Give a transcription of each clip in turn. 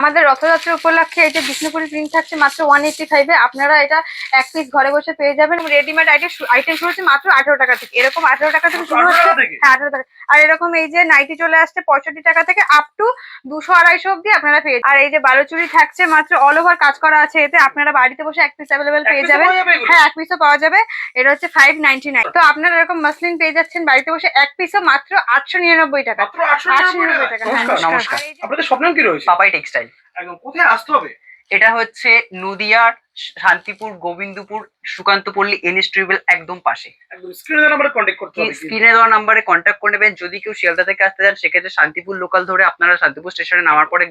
আমাদের রথযাত্রা উপলক্ষে এই যে বিষ্ণুপুরি প্রিন্ট থাকছে মাত্র ওয়ান এইটি ফাইভে আপনারা এটা এক পিস ঘরে বসে পেয়ে যাবেন রেডিমেড আইটেম আইটেম শুরু হচ্ছে মাত্র আঠারো টাকা থেকে। এরকম আঠারো টাকা থেকে শুরু হচ্ছে 18 হ্যাঁ আঠারো টাকা আর এরকম এই যে নাইটি চলে আসছে পঁয়ষট্টি টাকা থেকে আপ টু দুশো আড়াইশো অব্দি আপনারা পেয়ে আর এই যে বালুচুরি থাকছে মাত্র অল ওভার কাজ করা আছে এতে আপনারা বাড়িতে বসে এক পিস অ্যাভেলেবেল পেয়ে যাবেন? হ্যাঁ এক পিসও পাওয়া যাবে। এটা হচ্ছে ফাইভ নাইনটি নাইন তো আপনারা এরকম মাসলিন পেয়ে যাচ্ছেন বাড়িতে বসে এক পিসও মাত্র আটশো নিরানব্বই টাকা। মাত্র আটশো নিরানব্বই টাকা। হ্যাঁ নমস্কার। আপনাদের স্বপ্ন কি রয়েছে? পাপাই টেক্সটাইল একদম কোথায় আসতে হবে? এটা হচ্ছে নদিয়ার শান্তিপুর গোবিন্দপুর সুকান্তপল্লী এনএসট্রিবেল একদম পাশে। একদম স্ক্রিনে নাম্বারে কন্ট্যাক্ট করতে হবে স্ক্রিনে দেওয়া নাম্বারে কন্ট্যাক্ট করে নেবেন। যদি কেউ শিয়ালদা থেকে আসতে চান সেক্ষেত্রে শান্তিপুর লোকাল ধরে আপনারা শান্তিপুর স্টেশনে নামার পরে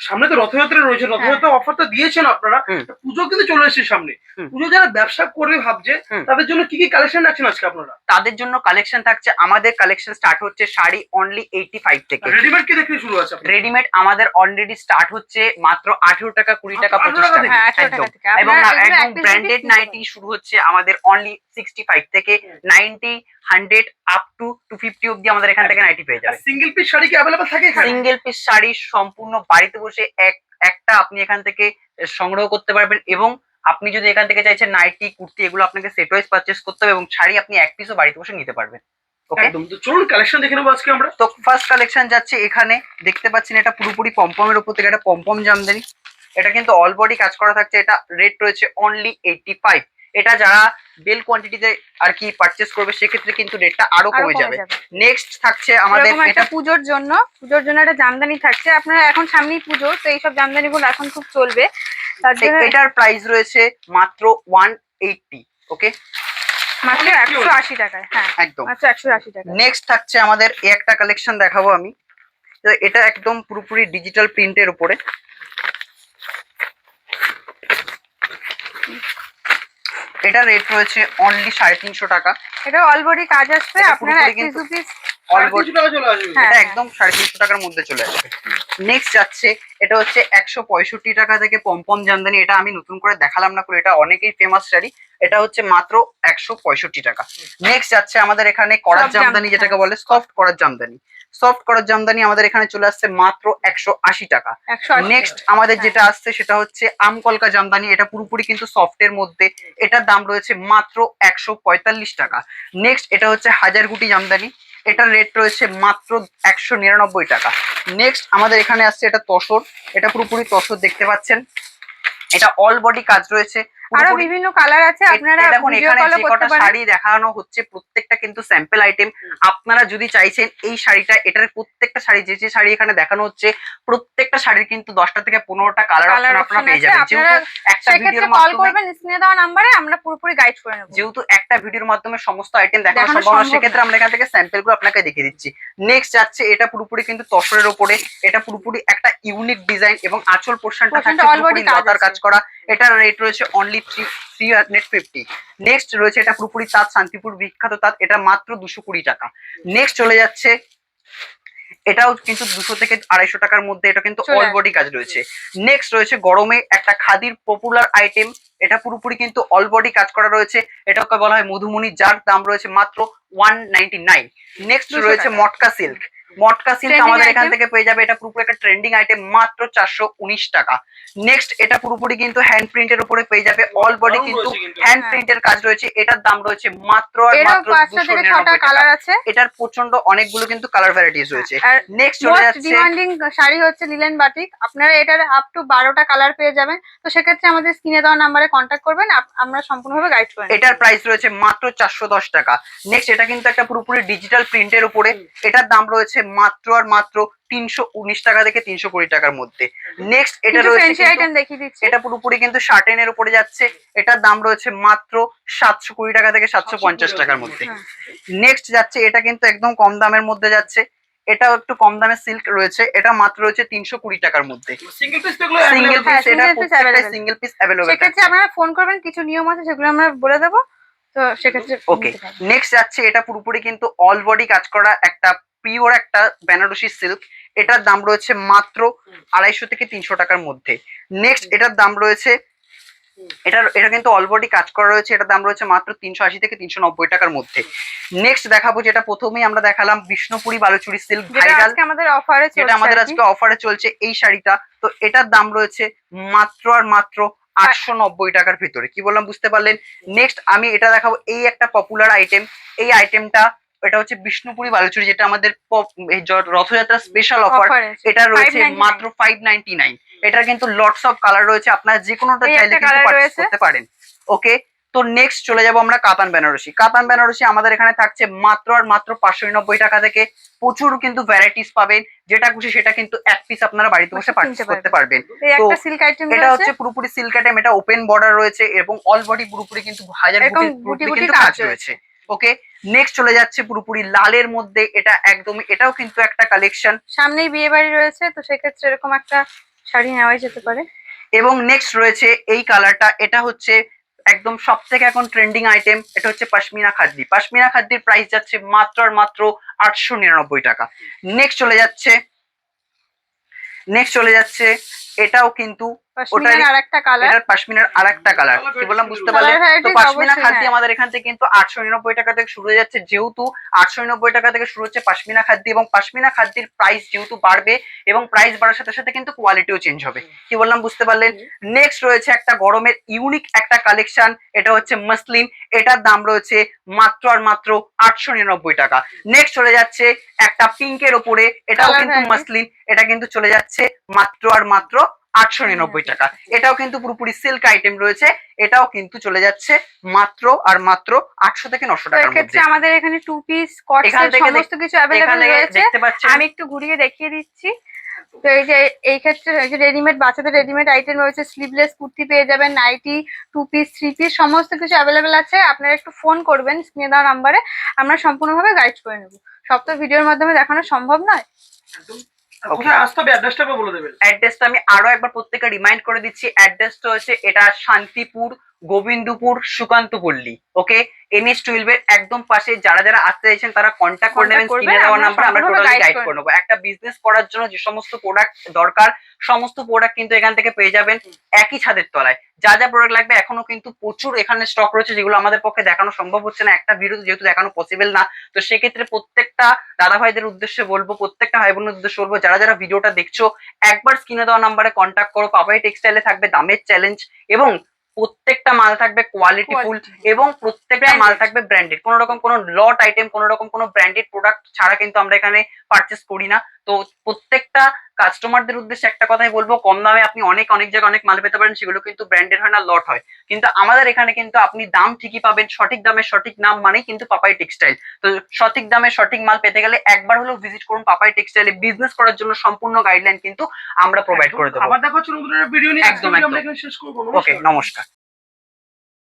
সামনে তো রথযাত্রা রয়েছে রথযাত্রা অফার তো দিয়েছেন আপনারা। পুজো কিন্তু চলে এসেছে সামনে। পুজো যারা ব্যবসা করবে ভাবছে তাদের জন্য কি কি কালেকশন রাখছেন আজকে আপনারা? তাদের জন্য কালেকশন থাকছে আমাদের কালেকশন স্টার্ট হচ্ছে শাড়ি অনলি এইটি ফাইভ থেকে রেডিমেড কি দেখতে শুরু আছে রেডিমেড আমাদের অলরেডি স্টার্ট হচ্ছে মাত্র আঠেরো টাকা কুড়ি টাকা পঁচিশ টাকা? হ্যাঁ একদম এবং একদম ব্র্যান্ডেড নাইটি শুরু হচ্ছে আমাদের অনলি সিক্সটি ফাইভ থেকে ninety hundred up to two fifty অব্দি আমাদের এখান থেকে নাইটি পেয়ে যাবে। সিঙ্গেল পিস শাড়ি কি অ্যাভেলেবল থাকে সিঙ্গেল পিস শাড়ি সম্পূর্ণ বাড়িতে বসে এক একটা আপনি এখান থেকে সংগ্রহ করতে পারবেন এবং আপনি যদি এখান থেকে চাইছেন নাইটি কুর্তি এগুলো আপনাকে সেট ওয়াইজ পারচেস করতে হবে এবং শাড়ি আপনি এক পিসও বাড়িতে বসে নিতে পারবেন। ওকে চলুন কালেকশন দেখে নেব আজকে আমরা। তো ফার্স্ট কালেকশন যাচ্ছে এখানে। দেখতে পাচ্ছেন এটা পুরোপুরি পম্পমের উপর থেকে এটা পম্পম জামদানি। এটা কিন্তু অল বডি কাজ করা থাকছে। এটা রেট রয়েছে অনলি এইটটি ফাইভ এটা যারা বেল কোয়ান্টিটিতে আর কি পারচেস করবে সেক্ষেত্রে কিন্তু রেটটা আরও কমে যাবে। নেক্সট থাকছে আমাদের এটা পুজোর জন্য পুজোর জন্য একটা জামদানি থাকছে। আপনারা এখন সামনেই পুজো তো এইসব জামদানি গুলো এখন খুব চলবে। তার জন্য এটার প্রাইস রয়েছে মাত্র ওয়ান এইটটি ওকে মাত্র একশো। আশি টাকায় হ্যাঁ। একদম। মাত্র একশো আশি টাকা নেক্সট থাকছে আমাদের এই একটা কালেকশন দেখাবো আমি। তো এটা একদম পুরোপুরি ডিজিটাল প্রিন্টের উপরে। এটা রেট রয়েছে অনলি সাড়ে তিনশো টাকা। এটা অলবডি কাজ আসবে আপনারা এক পিস দু পিস অল হ্যাঁ। এটা একদম সাড়ে তিনশো টাকার মধ্যে চলে আসবে। নেক্সট যাচ্ছে এটা হচ্ছে একশো পঁয়ষট্টি টাকা থেকে পম্পম জামদানি এটা আমি নতুন করে দেখালাম না করে এটা অনেকেই ফেমাস শাড়ি। এটা হচ্ছে মাত্র একশো পঁয়ষট্টি টাকা। নেক্সট যাচ্ছে আমাদের এখানে করার জামদানি যেটাকে বলে সফট করার জামদানি। সফট করার জামদানি আমাদের এখানে চলে আসছে মাত্র একশো আশি টাকা। নেক্সট আমাদের হ্যাঁ। যেটা আসছে সেটা হচ্ছে আমকলকা জামদানি। এটা পুরোপুরি কিন্তু সফটের মধ্যে। এটার দাম রয়েছে মাত্র একশো পঁয়তাল্লিশ টাকা। নেক্সট এটা হচ্ছে হাজার গুটি জামদানি। এটার রেট রয়েছে মাত্র একশো নিরানব্বই টাকা। নেক্সট আমাদের এখানে আসছে এটা তসর। এটা পুরোপুরি তসর দেখতে পাচ্ছেন। এটা অল বডি কাজ রয়েছে। আরও বিভিন্ন কালার আছে আপনারা দেখুন এখানে যে কটা শাড়ি দেখানো হচ্ছে প্রত্যেকটা কিন্তু স্যাম্পল আইটেম আপনারা যদি চাইছেন এই শাড়িটা এটার প্রত্যেকটা শাড়ি যে যে শাড়ি এখানে দেখানো হচ্ছে প্রত্যেকটা শাড়ির কিন্তু দশটা থেকে পনেরোটা কালার অপশন আপনারা পেয়ে যাবেন। যেহেতু একটা ভিডিওর কল মাধ্যমে করবেন স্ক্রিনে দেওয়া নাম্বারে আমরা পুরোপুরি গাইড করে নেব। যেহেতু একটা ভিডিওর মাধ্যমে সমস্ত আইটেম দেখানো সম্ভব না সেক্ষেত্রে আমরা এখান থেকে স্যাম্পলগুলো আপনাকে দেখিয়ে দিচ্ছি। নেক্সট যাচ্ছে এটা পুরোপুরি কিন্তু তসরের ওপরে এটা পুরোপুরি একটা ইউনিক ডিজাইন এবং আঁচল পোর্শনটা থাকছে কাজ করা। এটার রেট রয়েছে only three three hundred fifty next রয়েছে এটা পুরোপুরি তাঁত শান্তিপুর বিখ্যাত তাঁত এটা মাত্র দুশো কুড়ি টাকা। নেক্সট চলে যাচ্ছে এটাও কিন্তু দুশো থেকে আড়াইশো টাকার মধ্যে এটা কিন্তু অল বডি কাজ রয়েছে। নেক্সট রয়েছে গরমে একটা খাদির পপুলার আইটেম এটা পুরোপুরি কিন্তু অল বডি কাজ করা রয়েছে। এটাকে বলা হয় মধুমণি যার দাম রয়েছে মাত্র ওয়ান নাইনটি নাইন নেক্সট রয়েছে মটকা সিল্ক মটকা সিল্ক আমাদের এখান থেকে পেয়ে যাবে। এটা পুরোপুরি একটা ট্রেন্ডিং আইটেম মাত্র চারশো উনিশ টাকা। নেক্সট এটা পুরোপুরি কিন্তু হ্যান্ড প্রিন্টের উপরে পেয়ে যাবে। অল বডি কিন্তু হ্যান্ড হ্যাঁ। প্রিন্টের কাজ রয়েছে। এটার দাম রয়েছে মাত্র আর মাত্র দুশো নিরানব্বই কালার আছে। এটার প্রচণ্ড অনেকগুলো কিন্তু কালার ভ্যারাইটিস রয়েছে। নেক্সট চলে যাচ্ছে ডিমান্ডিং শাড়ি হচ্ছে লিলেন বাটিক আপনারা এটার আপ টু বারোটা কালার পেয়ে যাবেন। তো সেক্ষেত্রে আমাদের স্ক্রিনে দেওয়া নাম্বারে কন্ট্যাক্ট করবেন। আমরা সম্পূর্ণভাবে গাইড করে নেব। এটার প্রাইস রয়েছে মাত্র চারশো দশ টাকা। নেক্সট এটা কিন্তু একটা পুরোপুরি ডিজিটাল প্রিন্টের উপরে। এটার দাম রয়েছে মাত্র আর মাত্র তিনশো উনিশ টাকা থেকে তিনশো কুড়ি টাকার মধ্যে। নেক্সট এটা রয়েছে ফ্যান্সি কিন্তু- আইটেম দেখিয়ে দিচ্ছি। এটা পুরোপুরি কিন্তু শার্টেনের উপরে যাচ্ছে। এটার দাম রয়েছে মাত্র সাতশো কুড়ি টাকা থেকে সাতশো পঞ্চাশ টাকার মধ্যে। হ্যাঁ। নেক্সট যাচ্ছে এটা কিন্তু একদম কম দামের মধ্যে যাচ্ছে। এটাও একটু কম দামের সিল্ক রয়েছে। এটা মাত্র রয়েছে তিনশো কুড়ি টাকার মধ্যে। সিঙ্গেল পিস সিঙ্গেল পিস হ্যাঁ, এটা। সিঙ্গেল অ্যাভেলেবেল সেক্ষেত্রে আপনারা ফোন করবেন কিছু নিয়ম আছে সেগুলো আমরা বলে দেবো। তো সেক্ষেত্রে ওকে। নেক্সট যাচ্ছে এটা পুরোপুরি কিন্তু অল বডি কাজ করা একটা পিওর একটা বেনারসি সিল্ক এটার দাম রয়েছে মাত্র আড়াইশো থেকে তিনশো টাকার মধ্যে। নেক্সট এটার দাম রয়েছে এটার এটা কিন্তু অলবডি কাজ করা রয়েছে এটার দাম রয়েছে মাত্র তিনশো আশি থেকে তিনশো নব্বই টাকার মধ্যে। নেক্সট দেখাবো যেটা প্রথমেই আমরা দেখালাম বিষ্ণুপুরি বালুচুরি সিল্ক ভাইরাল আমাদের অফারে যেটা আমাদের আজকে অফারে চলছে এই শাড়িটা। তো এটার দাম রয়েছে মাত্র আর মাত্র আটশো নব্বই টাকার ভিতরে। কি বললাম বুঝতে পারলেন? নেক্সট আমি এটা দেখাবো এই একটা পপুলার আইটেম এই আইটেমটা এটা হচ্ছে বিষ্ণুপুরি বালুচুরি যেটা আমাদের রথযাত্রা স্পেশাল অফার এটা রয়েছে মাত্র ফাইভ নাইনটি নাইন এটার কিন্তু লটস অফ কালার রয়েছে আপনারা যে কোনোটা চাইলে কিন্তু। করতে পারেন। ওকে তো নেক্সট চলে যাব আমরা কাতান বেনারসি। কাতান বেনারসি আমাদের এখানে থাকছে মাত্র আর মাত্র পাঁচশো নব্বই টাকা থেকে প্রচুর কিন্তু ভ্যারাইটিস পাবেন। যেটা খুশি সেটা কিন্তু এক পিস আপনারা বাড়িতে বসে পারচেস করতে পারবেন। তো এটা হচ্ছে পুরোপুরি সিল্ক আইটেম এটা ওপেন বর্ডার রয়েছে এবং অল বডি পুরোপুরি কিন্তু হাজার কিন্তু কাজ রয়েছে। ওকে নেক্সট চলে যাচ্ছে পুরোপুরি লালের মধ্যে এটা একদম এটাও কিন্তু একটা কালেকশন সামনেই বিয়ে বাড়ি রয়েছে তো সেক্ষেত্রে এরকম একটা শাড়ি নেওয়াই যেতে পারে। এবং নেক্সট রয়েছে এই কালারটা এটা হচ্ছে একদম সব থেকে এখন ট্রেন্ডিং আইটেম এটা হচ্ছে পাশমিনা খাদ্দি পাশমিনা খাদ্দির প্রাইস যাচ্ছে মাত্র আর মাত্র আটশো নিরানব্বই টাকা। নেক্সট চলে যাচ্ছে নেক্সট চলে যাচ্ছে এটাও কিন্তু যেহেতু আটশো নিরানব্বই টাকা থেকে শুরু হচ্ছে পাশমিনা খাদ্য এবং পাশমিনা খাদ্যের প্রাইস যেহেতু বাড়বে এবং প্রাইস বাড়ার সাথে সাথে কিন্তু কোয়ালিটিও চেঞ্জ হবে। কি বললাম বুঝতে পারলেন? নেক্সট রয়েছে একটা গরমের ইউনিক একটা কালেকশন এটা হচ্ছে মসলিন এটার দাম রয়েছে মাত্র আর মাত্র আটশো নিরানব্বই টাকা। নেক্সট চলে যাচ্ছে একটা পিঙ্কের ওপরে। এটাও কিন্তু। মসলিন এটা কিন্তু চলে যাচ্ছে মাত্র আর মাত্র আটশো নিরানব্বই টাকা। এটাও কিন্তু পুরোপুরি সিল্ক আইটেম রয়েছে এটাও কিন্তু চলে যাচ্ছে মাত্র আর মাত্র আটশো থেকে নশো টাকার এক্ষেত্রে মধ্যে। আমাদের এখানে টু পিস কট সমস্ত কিছু অ্যাভেলেবল রয়েছে। আমি একটু ঘুরিয়ে দেখিয়ে দিচ্ছি। তো এই যে এই ক্ষেত্রে রেডিমেড বাচ্চাদের রেডিমেড আইটেম রয়েছে স্লিভলেস কুর্তি পেয়ে যাবেন nighty two piece three piece সমস্ত কিছু অ্যাভেলেবেল আছে। আপনারা একটু ফোন করবেন স্ক্রিনে দেওয়া নাম্বারে আমরা সম্পূর্ণভাবে গাইড করে নেব। সব তো ভিডিওর মাধ্যমে দেখানো সম্ভব নয়? কোথায় আসতে হবে? অ্যাড্রেসটা বলে দেবেন। অ্যাড্রেসটা আমি আরও একবার প্রত্যেককে রিমাইন্ড করে দিচ্ছি। অ্যাড্রেসটা হচ্ছে এটা Shantipur Gobindapur Sukantapalli okay NS twelve এর একদম পাশে যারা যারা আসতে চাইছেন তারা কন্ট্যাক্ট করে নেবেন স্ক্রিনে দেওয়া নাম্বার আমরা টোটালি গাইড করে করে নেব। একটা বিজনেস করার জন্য যে সমস্ত প্রোডাক্ট দরকার সমস্ত প্রোডাক্ট কিন্তু এখান থেকে পেয়ে যাবেন একই ছাদের তলায়। যা যা প্রোডাক্ট লাগবে এখনও কিন্তু প্রচুর এখানে স্টক রয়েছে যেগুলো আমাদের পক্ষে দেখানো সম্ভব হচ্ছে না। একটা ভিডিও যেহেতু দেখানো পসিবল না তো সেক্ষেত্রে প্রত্যেকটা দাদা ভাইদের উদ্দেশ্যে বলব প্রত্যেকটা ভাই বোনের উদ্দেশ্যে বলব যারা যারা ভিডিওটা দেখছ একবার স্ক্রিনে দেওয়া নাম্বারে কন্ট্যাক্ট করো। পাপাই টেক্সটাইলে থাকবে দামের চ্যালেঞ্জ এবং প্রত্যেকটা মাল থাকবে কোয়ালিটি ফুল এবং প্রত্যেকটা মাল থাকবে ব্র্যান্ডেড কোনো রকম কোনো লট আইটেম কোনো রকম কোনো ব্র্যান্ডেড প্রোডাক্ট ছাড়া কিন্তু আমরা এখানে পারচেস করি না। তো প্রত্যেকটা কাস্টমারদের উদ্দেশ্যে একটা কথাই বলব কম দামে আপনি অনেক অনেক জায়গায় অনেক মাল পেতে পারেন সেগুলো কিন্তু ব্র্যান্ডেড হয় না লট হয়। কিন্তু আমাদের এখানে কিন্তু আপনি দাম ঠিকই পাবেন সঠিক দামে সঠিক নাম মানেই কিন্তু পাপাই টেক্সটাইল তো সঠিক দামে সঠিক মাল পেতে গেলে একবার হলেও ভিজিট করুন পাপাই টেক্সটাইলে বিজনেস করার জন্য সম্পূর্ণ গাইডলাইন কিন্তু আমরা প্রোভাইড করে দেবো। আবার দেখা হচ্ছে ভিডিও নিয়ে একদম, একদম। শেষ করব। ওকে নমস্কার।